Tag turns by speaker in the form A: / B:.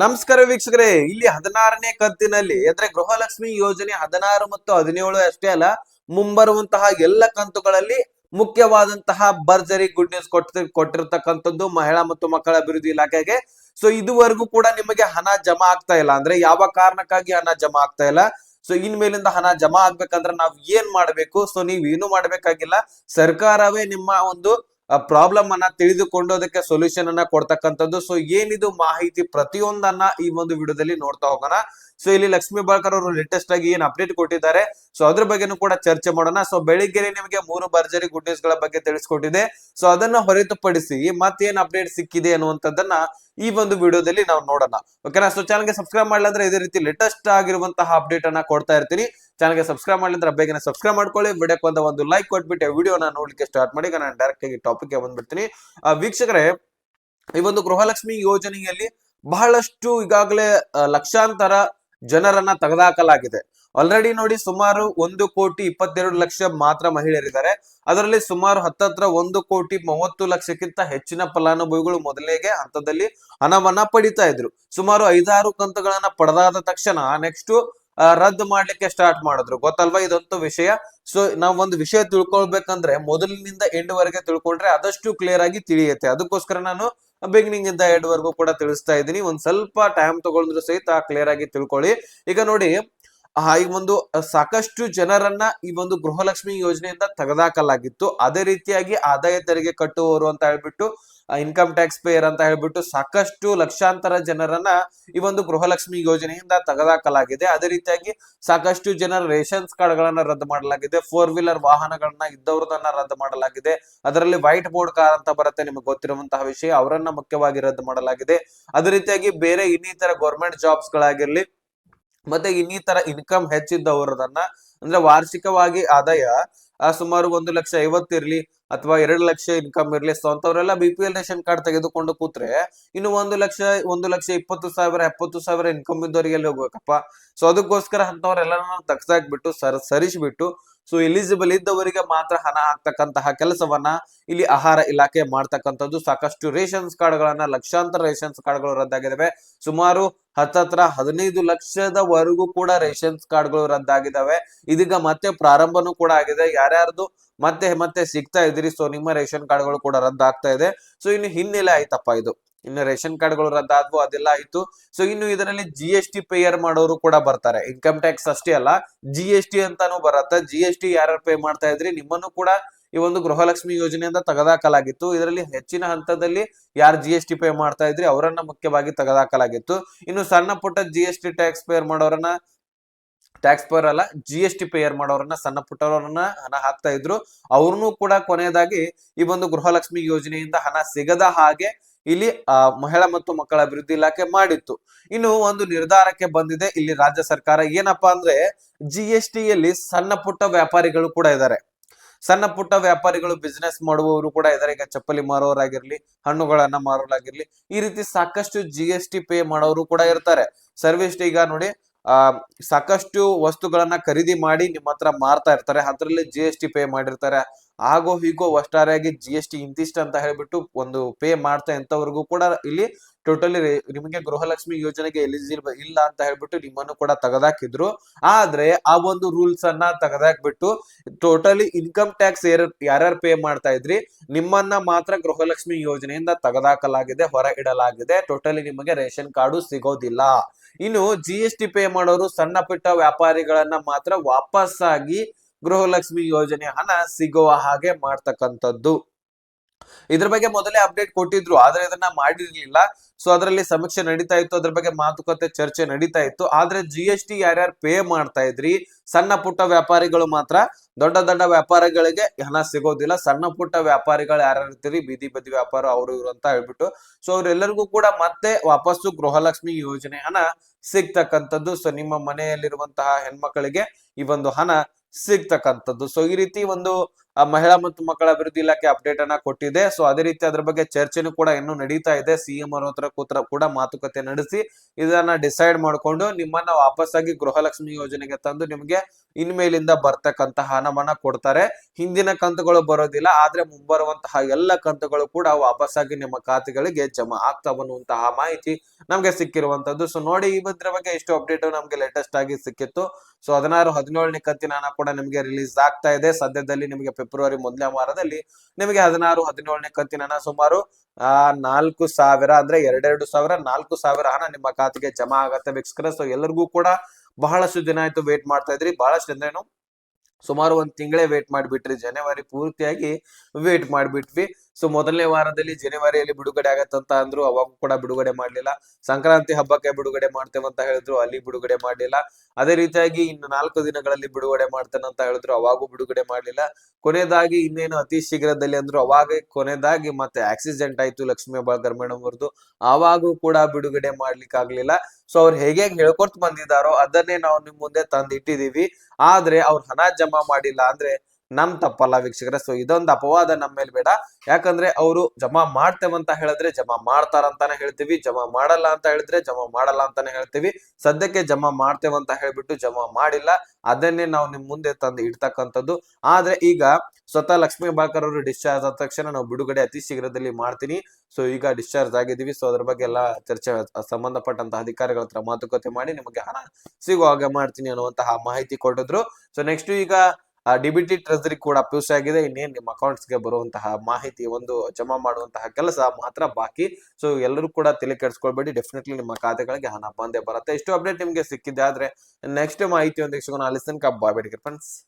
A: ನಮಸ್ಕಾರ ವೀಕ್ಷಕರೇ, ಇಲ್ಲಿ ಹದಿನಾರನೇ ಕಂತಿನಲ್ಲಿ, ಅಂದ್ರೆ ಗೃಹಲಕ್ಷ್ಮಿ ಯೋಜನೆ ಹದಿನಾರು ಮತ್ತು ಹದಿನೇಳು ಅಷ್ಟೇ ಅಲ್ಲ, ಮುಂಬರುವಂತಹ ಎಲ್ಲ ಕಂತುಗಳಲ್ಲಿ ಮುಖ್ಯವಾದಂತಹ ಭರ್ಜರಿ ಗುಡ್ ನ್ಯೂಸ್ ಕೊಟ್ಟ, ಕೊಟ್ಟಿರ್ತಕ್ಕಂಥದ್ದು ಮಹಿಳಾ ಮತ್ತು ಮಕ್ಕಳ ಅಭಿವೃದ್ಧಿ ಇಲಾಖೆಗೆ. ಸೊ ಇದುವರೆಗೂ ಕೂಡ ನಿಮಗೆ ಹಣ ಜಮಾ ಆಗ್ತಾ ಇಲ್ಲ, ಅಂದ್ರೆ ಯಾವ ಕಾರಣಕ್ಕಾಗಿ ಹಣ ಜಮಾ ಆಗ್ತಾ ಇಲ್ಲ? ಸೊ ಇನ್ಮೇಲಿಂದ ಹಣ ಜಮಾ ಆಗ್ಬೇಕಂದ್ರೆ ನಾವ್ ಏನ್ ಮಾಡ್ಬೇಕು? ಸೊ ನೀವ್ ಏನು ಮಾಡ್ಬೇಕಾಗಿಲ್ಲ, ಸರ್ಕಾರವೇ ನಿಮ್ಮ ಒಂದು ಪ್ರಾಬ್ಲಮ್ ಅನ್ನ ತಿಳಿದುಕೊಂಡು ಅದಕ್ಕೆ ಸೊಲ್ಯೂಷನ್ ಅನ್ನ ಕೊಡ್ತಕ್ಕಂಥದ್ದು. ಸೊ ಏನಿದು ಮಾಹಿತಿ ಪ್ರತಿಯೊಂದನ್ನ ಈ ಒಂದು ವಿಡಿಯೋದಲ್ಲಿ ನೋಡ್ತಾ ಹೋಗೋಣ. ಸೊ ಇಲ್ಲಿ ಲಕ್ಷ್ಮೀ ಬಾಳ್ಕರ್ ಅವರು ಲೇಟೆಸ್ಟ್ ಆಗಿ ಏನ್ ಅಪ್ಡೇಟ್ ಕೊಟ್ಟಿದ್ದಾರೆ. ಸೊ ಅದ್ರ ಬಗ್ಗೆನೂ ಕೂಡ ಚರ್ಚೆ ಮಾಡೋಣ. ಸೊ ಬೆಳಿಗ್ಗೆ ನಿಮಗೆ ಮೂರು ಭರ್ಜರಿ ಗುಡ್ ನ್ಯೂಸ್ಗಳ ಬಗ್ಗೆ ತಿಳಿಸ್ಕೊಟ್ಟಿದೆ ಸೊ ಅದನ್ನ ಹೊರತುಪಡಿಸಿ ಮತ್ತೇನ್ ಅಪ್ಡೇಟ್ ಸಿಕ್ಕಿದೆ ಅನ್ನುವಂಥದ್ದನ್ನ ಈ ಒಂದು ವಿಡಿಯೋದಲ್ಲಿ ನಾವು ನೋಡೋಣ. ಓಕೆನಾ ಸೊ ಚಾನಲ್ಗೆ ಸಬ್ಸ್ಕ್ರೈಬ್ ಮಾಡ್ಲಂದ್ರೆ ಇದೇ ರೀತಿ ಲೇಟೆಸ್ಟ್ ಆಗಿರುವಂತಹ ಅಪ್ಡೇಟ್ ಅನ್ನ ಕೊಡ್ತಾ ಇರ್ತೀನಿ. ಚಾನಲ್ಗೆ ಸಬ್ಸ್ಕ್ರೈಬ್ ಮಾಡಿದ್ರೆ ಬೇಗನೆ ಸಬ್ಸ್ಕ್ರೈಬ್ ಮಾಡ್ಕೊಳ್ಳಿ. ವಿಡಿಯೋಕ್ಕೆ ಒಂದು ಒಂದು ಲೈಕ್ ಕೊಟ್ಬಿಟ್ಟು ವಿಡಿಯೋನ ನೋಡ್ಲಿಕ್ಕೆ ಸ್ಟಾರ್ಟ್ ಮಾಡಿ. ನಾನು ಡೈರೆಕ್ಟ್ ಆಗಿ ಟಾಪಿಕ್ ಬಂದ್ಬಿಡ್ತೀನಿ. ವೀಕ್ಷಕರೇ, ಈ ಒಂದು ಗೃಹಲಕ್ಷ್ಮಿ ಯೋಜನೆಯಲ್ಲಿ ಬಹಳಷ್ಟು ಈಗಾಗಲೇ ಲಕ್ಷಾಂತರ ಜನರನ್ನ ತೆಗೆದುಹಾಕಲಾಗಿದೆ ಆಲ್ರೆಡಿ ನೋಡಿ ಸುಮಾರು ಒಂದು ಕೋಟಿ ಇಪ್ಪತ್ತೆರಡು ಲಕ್ಷ ಮಾತ್ರ ಮಹಿಳೆಯರಿದ್ದಾರೆ. ಅದರಲ್ಲಿ ಸುಮಾರು ಹತ್ತತ್ರ ಒಂದು ಕೋಟಿ ಮೂವತ್ತು ಲಕ್ಷಕ್ಕಿಂತ ಹೆಚ್ಚಿನ ಫಲಾನುಭವಿಗಳು ಮೊದಲಿಗೆ ಹಂತದಲ್ಲಿ ಹಣವನ್ನ ಪಡಿತಾ ಇದ್ರು. ಸುಮಾರು ಐದಾರು ಕಂತುಗಳನ್ನ ಪಡೆದಾದ ತಕ್ಷಣ ನೆಕ್ಸ್ಟ್ ರದ್ದು ಮಾಡ್ಲಿಕ್ಕೆ ಸ್ಟಾರ್ಟ್ ಮಾಡಿದ್ರು. ಗೊತ್ತಲ್ವಾ? ಇದಂತೂ ವಿಷಯ. ಸೊ ನಾವ್ ಒಂದು ವಿಷಯ ತಿಳ್ಕೊಳ್ಬೇಕಂದ್ರೆ ಮೊದಲಿನಿಂದ ಎಂಡ್ ವರೆಗೆ ತಿಳ್ಕೊಂಡ್ರೆ ಅದಷ್ಟು ಕ್ಲಿಯರ್ ಆಗಿ ತಿಳಿಯುತ್ತೆ. ಅದಕ್ಕೋಸ್ಕರ ನಾನು ಬಿಗಿನಿಂಗ್ ಇಂದ ಎಂಡ್ ವರೆಗೂ ಕೂಡ ತಿಳಿಸ್ತಾ ಇದ್ದೀನಿ. ಒಂದ್ ಸ್ವಲ್ಪ ಟೈಮ್ ತಗೊಂಡ್ರು ಸಹಿತ ಕ್ಲಿಯರ್ ಆಗಿ ತಿಳ್ಕೊಳ್ಳಿ. ಈಗ ನೋಡಿ ಈ ಒಂದು ಸಾಕಷ್ಟು ಜನರನ್ನ ಈ ಒಂದು ಗೃಹಲಕ್ಷ್ಮಿ ಯೋಜನೆಯಿಂದ ತೆಗೆದಾಕಲಾಗಿತ್ತು. ಅದೇ ರೀತಿಯಾಗಿ ಆದಾಯ ತೆರಿಗೆ ಕಟ್ಟುವವರು ಅಂತ ಹೇಳ್ಬಿಟ್ಟು ಇನ್ಕಮ್ ಟ್ಯಾಕ್ಸ್ ಪೇಯರ್ ಅಂತ ಹೇಳ್ಬಿಟ್ಟು ಸಾಕಷ್ಟು ಲಕ್ಷಾಂತರ ಜನರನ್ನ ಈ ಒಂದು ಗೃಹಲಕ್ಷ್ಮಿ ಯೋಜನೆಯಿಂದ ತೆಗೆದಾಕಲಾಗಿದೆ. ಅದೇ ರೀತಿಯಾಗಿ ಸಾಕಷ್ಟು ಜನರ ರೇಷನ್ಸ್ ಕಾರ್ಡ್ ಗಳನ್ನ ರದ್ದು ಮಾಡಲಾಗಿದೆ. ಫೋರ್ ವೀಲರ್ ವಾಹನಗಳನ್ನ ಇದ್ದವ್ರದನ್ನ ರದ್ದು ಮಾಡಲಾಗಿದೆ. ಅದರಲ್ಲಿ ವೈಟ್ ಬೋರ್ಡ್ ಕಾರ್ ಅಂತ ಬರುತ್ತೆ, ನಿಮಗೆ ಗೊತ್ತಿರುವಂತಹ ವಿಷಯ. ಅವರನ್ನ ಮುಖ್ಯವಾಗಿ ರದ್ದು ಮಾಡಲಾಗಿದೆ. ಅದೇ ರೀತಿಯಾಗಿ ಬೇರೆ ಇನ್ನಿತರ ಗೌರ್ಮೆಂಟ್ ಜಾಬ್ಸ್ ಗಳಾಗಿರ್ಲಿ ಮತ್ತೆ ಇನ್ನಿತರ ಇನ್ಕಮ್ ಹೆಚ್ಚಿದ್ದವರದನ್ನ ಅಂದ್ರೆ ವಾರ್ಷಿಕವಾಗಿ ಆದಾಯ ಸುಮಾರು ಒಂದು ಲಕ್ಷ ಐವತ್ತಿರ್ಲಿ ಅಥವಾ ಎರಡು ಲಕ್ಷ ಇನ್ಕಮ್ ಇರ್ಲಿ. So ಅಂತವ್ರೆಲ್ಲ B P L ration card ತೆಗೆದುಕೊಂಡು ಕೂತ್ರೆ ಇನ್ನು ಒಂದು ಲಕ್ಷ ಒಂದು ಲಕ್ಷ ಇಪ್ಪತ್ತು ಸಾವಿರ, ಎಪ್ಪತ್ತು ಸಾವಿರ ಇನ್ಕಮ್ ಇದ್ದವರಿಗೆ ಎಲ್ಲಿ ಹೋಗ್ಬೇಕಪ್ಪ? ಸೊ ಅದಕ್ಕೋಸ್ಕರ ಅಂತವ್ರೆಲ್ಲ ತಗ್ಸಾಕ್ಬಿಟ್ಟು, ಸರ್, ಸರಿಸ್ಬಿಟ್ಟು ಸೊ ಎಲಿಜಿಬಲ್ ಇದ್ದವರಿಗೆ ಮಾತ್ರ ಹಣ ಹಾಕ್ತಕ್ಕಂತಹ ಕೆಲಸವನ್ನ ಇಲ್ಲಿ ಆಹಾರ ಇಲಾಖೆ ಮಾಡ್ತಕ್ಕಂಥದ್ದು. ಸಾಕಷ್ಟು ರೇಷನ್ಸ್ ಕಾರ್ಡ್ಗಳನ್ನ ಲಕ್ಷಾಂತರ ರೇಷನ್ಸ್ ಕಾರ್ಡ್ಗಳು ರದ್ದಾಗಿದ್ದಾವೆ ಸುಮಾರು ಹತ್ತತ್ರ ಹದಿನೈದು ಲಕ್ಷದವರೆಗೂ ಕೂಡ ರೇಷನ್ಸ್ ಕಾರ್ಡ್ಗಳು ರದ್ದಾಗಿದ್ದಾವೆ ಇದೀಗ ಮತ್ತೆ ಪ್ರಾರಂಭನೂ ಕೂಡ ಆಗಿದೆ. ಯಾರ್ಯಾರ್ದು ಮತ್ತೆ ಮತ್ತೆ ಸಿಗ್ತಾ ಇದ್ರಿ ಸೊ ನಿಮ್ಮ ರೇಷನ್ ಕಾರ್ಡ್ಗಳು ಕೂಡ ರದ್ದಾಗ್ತಾ ಇದೆ. ಸೊ ಇನ್ನು ಹಿನ್ನೆಲೆ ಆಯ್ತಪ್ಪ ಇದು. ಇನ್ನು ರೇಷನ್ ಕಾರ್ಡ್ಗಳು ರದ್ದಾದ್ವು, ಅದೆಲ್ಲ ಆಯ್ತು. ಸೊ ಇನ್ನು ಇದರಲ್ಲಿ ಜಿ ಎಸ್ ಟಿ ಪೇಯರ್ ಮಾಡೋರು ಕೂಡ ಬರ್ತಾರೆ. ಇನ್ಕಮ್ ಟ್ಯಾಕ್ಸ್ ಅಷ್ಟೇ ಅಲ್ಲ ಜಿ ಎಸ್ ಟಿ ಅಂತಾನು ಬರತ್ತ. ಜಿ ಎಸ್ ಟಿ ಯಾರ್ಯಾರು ಪೇ ಮಾಡ್ತಾ ಇದ್ರಿ, ನಿಮ್ಮನ್ನು ಕೂಡ ಈ ಒಂದು ಗೃಹಲಕ್ಷ್ಮಿ ಯೋಜನೆಯಿಂದ ತೆಗೆದಾಕಲಾಗಿತ್ತು. ಇದರಲ್ಲಿ ಹೆಚ್ಚಿನ ಹಂತದಲ್ಲಿ ಯಾರು ಜಿ ಎಸ್ ಪೇ ಮಾಡ್ತಾ ಇದ್ರಿ ಅವರನ್ನ ಮುಖ್ಯವಾಗಿ ತೆಗೆದಾಕಲಾಗಿತ್ತು. ಇನ್ನು ಸಣ್ಣ ಪುಟ್ಟ ಜಿ ಎಸ್ ಟ್ಯಾಕ್ಸ್ ಪೇರ್ ಮಾಡೋರನ್ನ ಟ್ಯಾಕ್ಸ್ ಪೇರ್ ಅಲ್ಲ ಜಿ ಎಸ್ ಟಿ ಪೇಯರ್ ಮಾಡೋರನ್ನ, ಸಣ್ಣ ಪುಟ್ಟವರನ್ನ ಹಣ ಹಾಕ್ತಾ ಇದ್ರು. ಅವ್ರನ್ನೂ ಕೂಡ ಕೊನೆಯದಾಗಿ ಈ ಒಂದು ಗೃಹಲಕ್ಷ್ಮಿ ಯೋಜನೆಯಿಂದ ಹಣ ಸಿಗದ ಹಾಗೆ ಇಲ್ಲಿ ಮಹಿಳಾ ಮತ್ತು ಮಕ್ಕಳ ಅಭಿವೃದ್ಧಿ ಇಲಾಖೆ ಮಾಡಿತ್ತು. ಇನ್ನು ಒಂದು ನಿರ್ಧಾರಕ್ಕೆ ಬಂದಿದೆ. ಇಲ್ಲಿ ರಾಜ್ಯ ಸರ್ಕಾರ ಏನಪ್ಪಾ ಅಂದ್ರೆ ಜಿ ಎಸ್ ಟಿಯಲ್ಲಿ ಸಣ್ಣ ಪುಟ್ಟ ವ್ಯಾಪಾರಿಗಳು ಕೂಡ ಇದ್ದಾರೆ ಸಣ್ಣ ಪುಟ್ಟ ವ್ಯಾಪಾರಿಗಳು ಬಿಸ್ನೆಸ್ ಮಾಡುವವರು ಕೂಡ ಇದಾರೆ. ಈಗ ಚಪ್ಪಲಿ ಮಾರೋರಾಗಿರ್ಲಿ, ಹಣ್ಣುಗಳನ್ನ ಮಾರೋರಾಗಿರ್ಲಿ, ಈ ರೀತಿ ಸಾಕಷ್ಟು ಜಿ ಎಸ್ ಟಿ ಪೇ ಮಾಡೋರು ಕೂಡ ಇರ್ತಾರೆ. ಸರ್ವಿಸ್ ಈಗ ನೋಡಿ, ಆ, ಸಾಕಷ್ಟು ವಸ್ತುಗಳನ್ನ ಖರೀದಿ ಮಾಡಿ ನಿಮ್ಮ ಹತ್ರ ಮಾರ್ತಾ ಇರ್ತಾರೆ. ಅದ್ರಲ್ಲಿ ಜಿ ಎಸ್ ಟಿ ಪೇ ಮಾಡಿರ್ತಾರೆ. ಆಗೋ ಹೀಗೋ ಒಟ್ಟಾರೆಯಾಗಿ ಜಿ ಎಸ್ ಟಿ ಇಂತಿಷ್ಟು ಅಂತ ಹೇಳ್ಬಿಟ್ಟು ಒಂದು ಪೇ ಮಾಡ್ತಾ ಇಂಥವ್ರಿಗೂ ಕೂಡ ಇಲ್ಲಿ ಟೋಟಲಿ ನಿಮಗೆ ಗೃಹಲಕ್ಷ್ಮಿ ಯೋಜನೆಗೆ ಎಲಿಜಿಬಲ್ ಇಲ್ಲ ಅಂತ ಹೇಳ್ಬಿಟ್ಟು ನಿಮ್ಮನ್ನು ಕೂಡ ತೆಗೆದಾಕಿದ್ರು. ಆದ್ರೆ ಆ ಒಂದು ರೂಲ್ಸ್ ಅನ್ನ ತೆಗೆದಾಕ್ಬಿಟ್ಟು ಟೋಟಲಿ ಇನ್ಕಮ್ ಟ್ಯಾಕ್ಸ್ ಯಾರ್ಯಾರು ಪೇ ಮಾಡ್ತಾ ಇದ್ರಿ, ನಿಮ್ಮನ್ನ ಮಾತ್ರ ಗೃಹಲಕ್ಷ್ಮಿ ಯೋಜನೆಯಿಂದ ತೆಗೆದಾಕಲಾಗಿದೆ ಹೊರ ಇಡಲಾಗಿದೆ ಟೋಟಲಿ ನಿಮಗೆ ರೇಷನ್ ಕಾರ್ಡು ಸಿಗೋದಿಲ್ಲ. ಇನ್ನು ಜಿ ಪೇ ಮಾಡೋರು ಸಣ್ಣ ಪುಟ್ಟ ವ್ಯಾಪಾರಿಗಳನ್ನ ಮಾತ್ರ ವಾಪಸ್ಸಾಗಿ ಗೃಹಲಕ್ಷ್ಮಿ ಯೋಜನೆ ಹಣ ಸಿಗುವ ಹಾಗೆ ಮಾಡ್ತಕ್ಕಂಥದ್ದು. ಇದ್ರ ಬಗ್ಗೆ ಮೊದಲೇ ಅಪ್ಡೇಟ್ ಕೊಟ್ಟಿದ್ರು, ಆದ್ರೆ ಇದನ್ನ ಮಾಡಿರ್ಲಿಲ್ಲ. ಸೊ ಅದರಲ್ಲಿ ಸಮೀಕ್ಷೆ ನಡೀತಾ ಇತ್ತು, ಅದ್ರ ಬಗ್ಗೆ ಮಾತುಕತೆ ಚರ್ಚೆ ನಡೀತಾ ಇತ್ತು. ಆದ್ರೆ ಜಿ ಎಸ್ ಟಿ ಯಾರ್ಯಾರು ಪೇ ಮಾಡ್ತಾ ಇದ್ರಿ, ಸಣ್ಣ ಪುಟ್ಟ ವ್ಯಾಪಾರಿಗಳು ಮಾತ್ರ, ದೊಡ್ಡ ದೊಡ್ಡ ವ್ಯಾಪಾರಿಗಳಿಗೆ ಹಣ ಸಿಗೋದಿಲ್ಲ. ಸಣ್ಣ ಪುಟ್ಟ ವ್ಯಾಪಾರಿಗಳು ಯಾರ್ಯಾರು ಇರ್ತೀರಿ, ಬೀದಿ ಬದಿ ವ್ಯಾಪಾರ ಅವರು ಇವರು ಅಂತ ಹೇಳ್ಬಿಟ್ಟು. ಸೊ ಅವರೆಲ್ಲರಿಗೂ ಕೂಡ ಮತ್ತೆ ವಾಪಸ್ಸು ಗೃಹಲಕ್ಷ್ಮಿ ಯೋಜನೆ ಹಣ ಸಿಗ್ತಕ್ಕಂಥದ್ದು. ಸೊ ನಿಮ್ಮ ಮನೆಯಲ್ಲಿರುವಂತಹ ಹೆಣ್ಮಕ್ಕಳಿಗೆ ಈ ಒಂದು ಹಣ ಸಿಗ್ತಕ್ಕಂಥದ್ದು. ಸೊ ಈ ರೀತಿ ಒಂದು ಮಹಿಳಾ ಮತ್ತು ಮಕ್ಕಳ ಅಭಿವೃದ್ಧಿ ಇಲಾಖೆ ಅಪ್ಡೇಟ್ ಅನ್ನ ಕೊಟ್ಟಿದೆ. ಸೊ ಅದೇ ರೀತಿ ಅದ್ರ ಬಗ್ಗೆ ಚರ್ಚೆನೂ ಕೂಡ ಇನ್ನೂ ನಡೀತಾ ಇದೆ. ಸಿಎಂ ಅವ್ರ ಹತ್ರ ಕೂತ್ರ ಕೂಡ ಮಾತುಕತೆ ನಡೆಸಿ ಇದನ್ನ ಡಿಸೈಡ್ ಮಾಡ್ಕೊಂಡು ನಿಮ್ಮನ್ನ ವಾಪಸ್ ಆಗಿ ಗೃಹಲಕ್ಷ್ಮಿ ಯೋಜನೆಗೆ ತಂದು ನಿಮ್ಗೆ ಇನ್ಮೇಲಿಂದ ಬರ್ತಕ್ಕಂತಹ ಹಣವನ್ನ ಕೊಡ್ತಾರೆ. ಹಿಂದಿನ ಕಂತುಗಳು ಬರೋದಿಲ್ಲ, ಆದ್ರೆ ಮುಂಬರುವಂತಹ ಎಲ್ಲ ಕಂತುಗಳು ಕೂಡ ವಾಪಸ್ಸಾಗಿ ನಿಮ್ಮ ಖಾತೆಗಳಿಗೆ ಜಮಾ ಆಗ್ತಾ ಅನ್ನುವಂತಹ ಮಾಹಿತಿ ನಮ್ಗೆ ಸಿಕ್ಕಿರುವಂತದ್ದು ಸೊ ನೋಡಿ ಈ ಇದ್ರ ಬಗ್ಗೆ ಎಷ್ಟು ಅಪ್ಡೇಟ್ ನಮ್ಗೆ ಲೇಟೆಸ್ಟ್ ಆಗಿ ಸಿಕ್ಕಿತ್ತು. ಸೊ ಹದಿನಾರು, ಹದಿನೇಳನೇ ಕಂತಿನ ಹಣ ಕೂಡ ನಿಮಗೆ ರಿಲೀಸ್ ಆಗ್ತಾ ಇದೆ. ಸದ್ಯದಲ್ಲಿ ನಿಮಗೆ ಫೆಬ್ರವರಿ ಮೊದಲನೇ ವಾರದಲ್ಲಿ ನಿಮಗೆ ಹದಿನಾರು, ಹದಿನೇಳನೇ ಕಂತಿನ ಹಣ ಸುಮಾರು, ಆ, ನಾಲ್ಕು ಸಾವಿರ ಅಂದ್ರೆ ಎರಡೆರಡು ಸಾವಿರ, ನಾಲ್ಕು ಸಾವಿರ ಹಣ ನಿಮ್ಮ ಖಾತೆಗೆ ಜಮಾ ಆಗತ್ತೆ ವೀಕ್ಷಕರ. ಸೊ ಎಲ್ಲರಿಗೂ ಕೂಡ ಬಹಳಷ್ಟು ದಿನ ಆಯ್ತು ವೇಟ್ ಮಾಡ್ತಾ ಇದ್ರಿ. ಬಹಳಷ್ಟು ಅಂದ್ರೇನು ಸುಮಾರು ಒಂದ್ ತಿಂಗಳೇ ವೇಟ್ ಮಾಡಿಬಿಟ್ರಿ. ಜನವರಿ ಪೂರ್ತಿಯಾಗಿ ವೇಟ್ ಮಾಡ್ಬಿಟ್ವಿ. ಸೊ ಮೊದಲನೇ ವಾರದಲ್ಲಿ ಜನವರಿಯಲ್ಲಿ ಬಿಡುಗಡೆ ಆಗತ್ತಂತ ಅಂದ್ರು, ಅವಾಗ ಕೂಡ ಬಿಡುಗಡೆ ಮಾಡಲಿಲ್ಲ. ಸಂಕ್ರಾಂತಿ ಹಬ್ಬಕ್ಕೆ ಬಿಡುಗಡೆ ಮಾಡ್ತೇವೆ ಅಂತ ಹೇಳಿದ್ರು, ಅಲ್ಲಿ ಬಿಡುಗಡೆ ಮಾಡಲಿಲ್ಲ. ಅದೇ ರೀತಿಯಾಗಿ ಇನ್ನು ನಾಲ್ಕು ದಿನಗಳಲ್ಲಿ ಬಿಡುಗಡೆ ಮಾಡ್ತೇನೆ ಅಂತ ಹೇಳಿದ್ರು, ಅವಾಗೂ ಬಿಡುಗಡೆ ಮಾಡಲಿಲ್ಲ. ಕೊನೆಯದಾಗಿ ಇನ್ನೇನು ಅತಿ ಶೀಘ್ರದಲ್ಲಿ ಅಂದ್ರು, ಅವಾಗ ಕೊನೆಯದಾಗಿ ಮತ್ತೆ ಆಕ್ಸಿಡೆಂಟ್ ಆಯ್ತು ಲಕ್ಷ್ಮೀ ಬಾಳ್ಕರ್ ಮೇಡಮ್ ಅವ್ರದ್ದು ಆವಾಗೂ ಕೂಡ ಬಿಡುಗಡೆ ಮಾಡ್ಲಿಕ್ಕೆ ಆಗ್ಲಿಲ್ಲ. ಸೊ ಅವ್ರು ಹೇಗೆ ಹೇಳ್ಕೊತ ಬಂದಿದಾರೋ ಅದನ್ನೇ ನಾವು ನಿಮ್ ಮುಂದೆ ತಂದಿಟ್ಟಿದೀವಿ ಆದ್ರೆ ಅವ್ರು ಹಣ ಜಮಾ ಮಾಡಿಲ್ಲ ಅಂದ್ರೆ ನಮ್ ತಪ್ಪಲ್ಲ ವೀಕ್ಷಕರೇ. ಸೊ ಇದೊಂದು ಅಪವಾದ ನಮ್ಮ ಮೇಲೆ ಬೇಡ. ಯಾಕಂದ್ರೆ ಅವರು ಜಮಾ ಮಾಡ್ತೇವಂತ ಹೇಳಿದ್ರೆ ಜಮಾ ಮಾಡ್ತಾರಂತಾನೆ ಹೇಳ್ತೀವಿ. ಜಮಾ ಮಾಡಲ್ಲ ಅಂತ ಹೇಳಿದ್ರೆ ಜಮಾ ಮಾಡಲ್ಲ ಅಂತಾನೆ ಹೇಳ್ತೀವಿ. ಸದ್ಯಕ್ಕೆ ಜಮಾ ಮಾಡ್ತೇವಂತ ಹೇಳ್ಬಿಟ್ಟು ಜಮಾ ಮಾಡಿಲ್ಲ. ಅದನ್ನೇ ನಾವು ನಿಮ್ ಮುಂದೆ ತಂದು ಇಡ್ತಕ್ಕಂಥದ್ದು. ಆದ್ರೆ ಈಗ ಸ್ವತಃ ಲಕ್ಷ್ಮೀ ಭಾಕರ್ ಅವರು ಡಿಸ್ಚಾರ್ಜ್ ಆದ ತಕ್ಷಣ ನಾವು ಬಿಡುಗಡೆ ಅತಿ ಶೀಘ್ರದಲ್ಲಿ ಮಾಡ್ತೀನಿ. ಸೊ ಈಗ ಡಿಸ್ಚಾರ್ಜ್ ಆಗಿದ್ದೀವಿ. ಸೊ ಅದ್ರ ಬಗ್ಗೆ ಎಲ್ಲ ಚರ್ಚೆ, ಸಂಬಂಧಪಟ್ಟಂತಹ ಅಧಿಕಾರಿಗಳ ಹತ್ರ ಮಾತುಕತೆ ಮಾಡಿ ನಿಮಗೆ ಹಣ ಸಿಗುವ ಹಾಗೆ ಮಾಡ್ತೀನಿ ಅನ್ನುವಂತಹ ಮಾಹಿತಿ ಕೊಟ್ಟಿದ್ರು. ಸೊ ನೆಕ್ಸ್ಟ್ ಈಗ ಡಿ ಬಿ ಟಿ ಟ್ರೆಸರಿ ಕೂಡ ಅಪ್ಯೂಸ್ ಆಗಿದೆ. ಇನ್ನೇನ್ ನಿಮ್ಮ ಅಕೌಂಟ್ಸ್ಗೆ ಬರುವಂತಹ ಮಾಹಿತಿ, ಒಂದು ಜಮಾ ಮಾಡುವಂತಹ ಕೆಲಸ ಮಾತ್ರ ಬಾಕಿ. ಸೊ ಎಲ್ಲರೂ ಕೂಡ ತಲೆ ಕೆಡಿಸ್ಕೊಳ್ಬೇಡಿ. ಡೆಫಿನೆಟ್ಲಿ ನಿಮ್ಮ ಖಾತೆಗಳಿಗೆ ಹಣ ಬಂದೇ ಬರುತ್ತೆ. ಇಷ್ಟು ಅಪ್ಡೇಟ್ ನಿಮ್ಗೆ ಸಿಕ್ಕಿದೆ. ಆದ್ರೆ ನೆಕ್ಸ್ಟ್ ಮಾಹಿತಿ ಒಂದು ಸಿಗೋಣ ಲಿಸನ್ ಕಪ್ ಬಾಯ್ ಫ್ರೆಂಡ್ಸ್